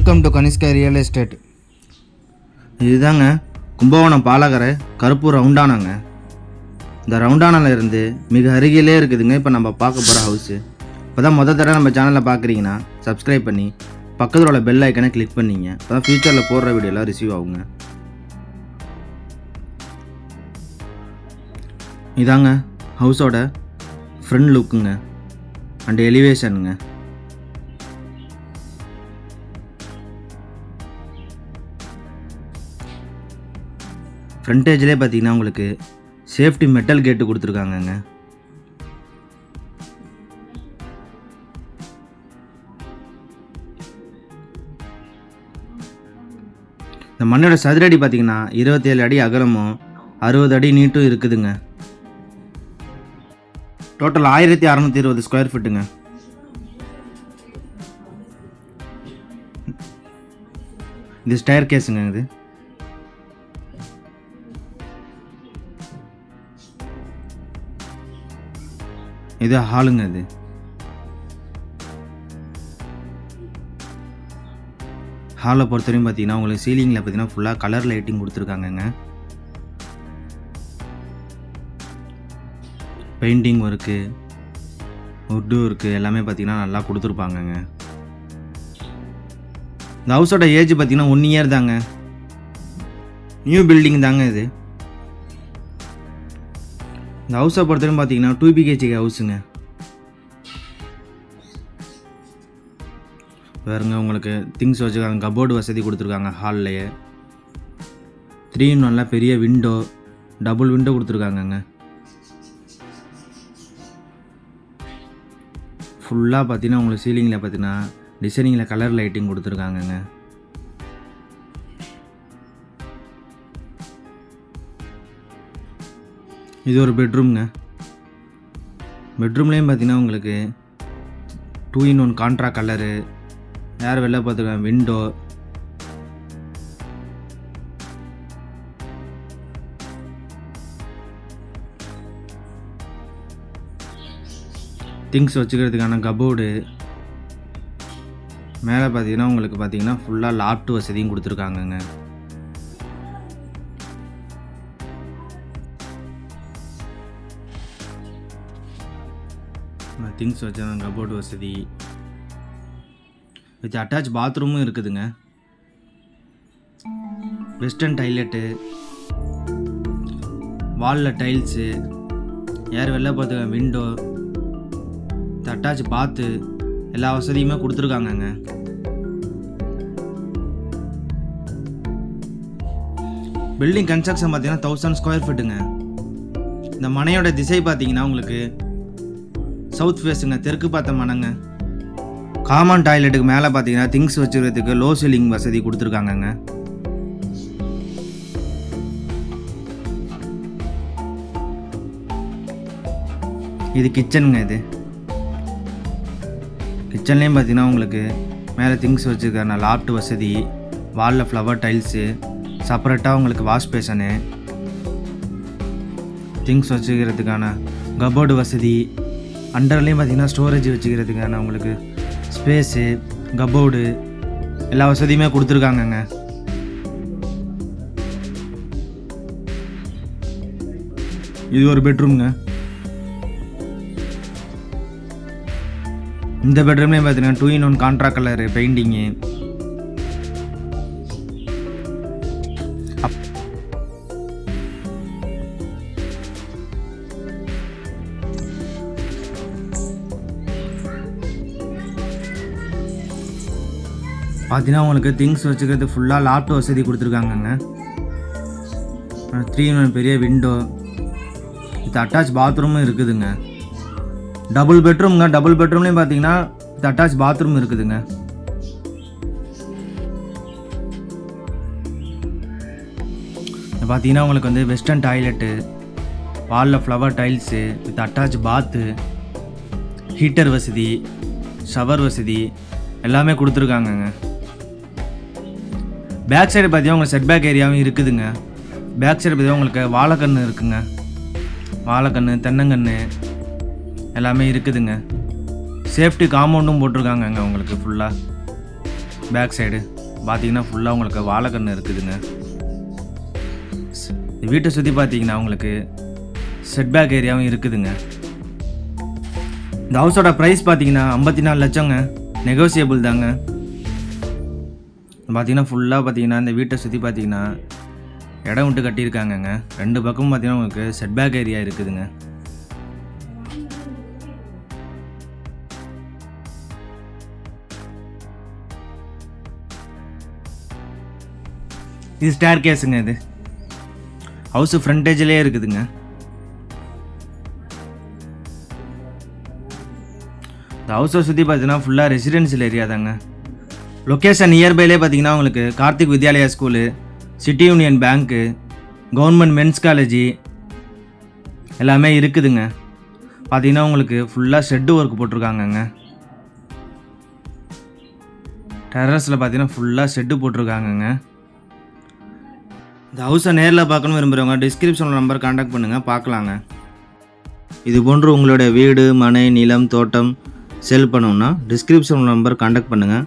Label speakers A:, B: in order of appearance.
A: Welcome to Kanishka real estate இதுதாங்க கும்பகோணம் பாலகரை கருப்பூர் ரவுண்டானாங்க. இந்த ரவுண்டானால இருந்து மிக அருகிலே இருக்குதுங்க இப்போ நம்ம பார்க்க போகிற ஹவுஸு இப்போ தான் மொதல் தடவை நம்ம சேனலில் பார்க்குறீங்கன்னா சப்ஸ்கிரைப் பண்ணி பக்கத்தில் உள்ள பெல் ஐக்கனை கிளிக் பண்ணிங்க. அப்போ தான் ஃப்யூச்சரில் போடுற வீடியோலாம் ரிசீவ் ஆகுங்க. இதாங்க ஹவுஸோட ஃப்ரண்ட் லுக்குங்க அண்ட் எலிவேஷனுங்க ஃப்ரண்டேஜ்லேயே பார்த்தீங்கன்னா உங்களுக்கு சேஃப்டி மெட்டல் கேட்டு கொடுத்துருக்காங்கங்க. இந்த மண்ணோட சதுரடி பார்த்தீங்கன்னா இருபத்தேழு அடி அகலமும் அறுபது அடி நீட்டும் இருக்குதுங்க. டோட்டல் ஆயிரத்தி அறநூற்றி இருபது ஸ்கொயர் ஃபீட்டுங்க இது ஸ்டயர் கேஸுங்க இது. இது ஹாலுங்க இது. ஹாலை பொறுத்தவரையும் பார்த்தீங்கன்னா உங்களுக்கு சீலிங்கில் பார்த்தீங்கன்னா ஃபுல்லாக கலர் லைட்டிங் கொடுத்துருக்காங்கங்க. பெயிண்டிங் ஒர்க்கு உட்டு ஒர்க்கு எல்லாமே பார்த்தீங்கன்னா நல்லா கொடுத்துருப்பாங்கங்க. இந்த ஹவுஸோட ஏஜ் பார்த்தீங்கன்னா ஒன் இயர் தாங்க. நியூ பில்டிங் தாங்க இது. இந்த ஹவுஸை பொறுத்தவரைக்கும் பார்த்தீங்கன்னா டூ பிஹெச்கே ஹவுஸுங்க வேறுங்க உங்களுக்கு திங்ஸ் வச்சுருக்காங்க. கபோர்டு வசதி கொடுத்துருக்காங்க ஹால்லையே த்ரீ நல்லா பெரிய விண்டோ டபுள் விண்டோ கொடுத்துருக்காங்கங்க. ஃபுல்லாக பார்த்தீங்கன்னா உங்களுக்கு சீலிங்கில் பார்த்தீங்கன்னா டிசைனிங்கில் கலர் லைட்டிங் கொடுத்துருக்காங்கங்க. இது ஒரு பெட்ரூம்ங்க பெட்ரூம்லேயும் பார்த்தீங்கன்னா உங்களுக்கு டூ இன் ஒன் கான்ட்ரா கலரு யார் வெளில பார்த்துருக்காங்க விண்டோ திங்ஸ் வச்சுக்கிறதுக்கான கபோர்டு மேலே பார்த்தீங்கன்னா உங்களுக்கு பார்த்தீங்கன்னா ஃபுல்லாக லாப்ட் வசதியும் கொடுத்துருக்காங்கங்க. திங்ஸ் வச்ச கபோர்டு வசதி வித் அட்டாச் பாத்ரூமும் இருக்குதுங்க. வெஸ்டர்ன் டைலெட்டு வாலில் டைல்ஸு யார் வெளில பார்த்துக்க விண்டோ அட்டாச் பாத்து எல்லா வசதியுமே கொடுத்துருக்காங்கங்க. பில்டிங் கன்ஸ்ட்ரக்ஷன் பார்த்தீங்கன்னா தௌசண்ட் ஸ்கொயர் ஃபீட்டுங்க இந்த மனையோட திசை பார்த்தீங்கன்னா உங்களுக்கு சவுத் ஃபேஸுங்க தெற்கு பார்த்த மனங்க. காமன் டாய்லெட்டுக்கு மேலே பார்த்தீங்கன்னா திங்ஸ் வச்சுக்கிறதுக்கு லோ சீலிங் வசதி கொடுத்துருக்காங்கங்க. இது கிச்சனுங்க இது. கிச்சன்லேயும் பார்த்தீங்கன்னா உங்களுக்கு மேலே திங்ஸ் வச்சுருக்காங்க லாப்ட் வசதி வாலில் ஃப்ளவர் டைல்ஸு செப்பரேட்டாக உங்களுக்கு வாஷ் பேஷனு திங்ஸ் வச்சுக்கிறதுக்கான கபோர்டு வசதி அண்டர்லேயும் பார்த்தீங்கன்னா ஸ்டோரேஜ் வச்சுக்கிறதுக்கான உங்களுக்கு ஸ்பேஸு கபோர்டு எல்லா வசதியுமே கொடுத்துருக்காங்கங்க. இது ஒரு பெட்ரூம்ங்க இந்த பெட்ரூம்லேயும் பார்த்தீங்கன்னா two in one contract colour painting பார்த்தீங்கன்னா உங்களுக்கு திங்ஸ் வச்சுக்கிறது ஃபுல்லாக லாப்ட் வசதி கொடுத்துருக்காங்கங்க. த்ரீ ஒன் பெரிய விண்டோ இது அட்டாச் பாத்ரூமும் இருக்குதுங்க. டபுள் பெட்ரூம்ங்க டபுள் பெட்ரூம்லேயும் பார்த்தீங்கன்னா இது அட்டாச் பாத்ரூம் இருக்குதுங்க. இது பார்த்தீங்கன்னா உங்களுக்கு வந்து வெஸ்டர்ன் டாய்லெட்டு வாலில் flower tiles with attach bath heater வசதி ஷவர் வசதி எல்லாமே கொடுத்துருக்காங்கங்க. பேக் சைடு பார்த்தீங்கன்னா உங்களுக்கு செட் பேக் ஏரியாவும் இருக்குதுங்க. பேக் சைடு பார்த்தீங்கன்னா உங்களுக்கு வாழைக்கன்று இருக்குங்க. வாழைக்கன்று தென்னங்கன்று எல்லாமே இருக்குதுங்க. சேஃப்டி காம்பவுண்டும் போட்டிருக்காங்கங்க உங்களுக்கு ஃபுல்லாக பேக் சைடு பார்த்தீங்கன்னா ஃபுல்லாக உங்களுக்கு வாழைக்கன்று இருக்குதுங்க. வீட்டை சுற்றி பார்த்தீங்கன்னா உங்களுக்கு செட் பேக் ஏரியாவும் இருக்குதுங்க. இந்த ஹவுஸோட ப்ரைஸ் பார்த்தீங்கன்னா ஐம்பத்தி நாலு லட்சங்க. நெகோசியபிள் தாங்க. பார்த்தீங்கன்னா ஃபுல்லாக பார்த்தீங்கன்னா இந்த வீட்டை சுற்றி பார்த்தீங்கன்னா இடம் விட்டு கட்டியிருக்காங்கங்க. ரெண்டு பக்கமும் பார்த்தீங்கன்னா உங்களுக்கு செட் பேக் ஏரியா இருக்குதுங்க. இது ஸ்டேர் கேஸுங்க இது. ஹவுஸு ஃப்ரண்டேஜ்லேயே இருக்குதுங்க. இந்த ஹவுஸை சுற்றி பார்த்தீங்கன்னா ஃபுல்லாக ரெசிடென்சியல் ஏரியா தாங்க. லொக்கேஷன் நியர்பைலே பார்த்தீங்கன்னா உங்களுக்கு Karthik Vidyalaya school city union bank government men's college எல்லாமே இருக்குதுங்க. பார்த்தீங்கன்னா உங்களுக்கு ஃபுல்லாக ஷெட்டு ஒர்க் போட்டிருக்காங்கங்க. டெரஸில் பார்த்தீங்கன்னா ஃபுல்லாக ஷெட்டு போட்டிருக்காங்கங்க. இந்த ஹவுஸை நேரில் பார்க்கணும் விரும்புகிறவங்க டிஸ்கிரிப்ஷனில் நம்பர் காண்டாக்ட் பண்ணுங்கள் பார்க்கலாங்க. இது போன்று உங்களுடைய வீடு மனை நிலம் தோட்டம் செல் பண்ணணுன்னா டிஸ்கிரிப்ஷன் நம்பர் காண்டாக்ட் பண்ணுங்கள்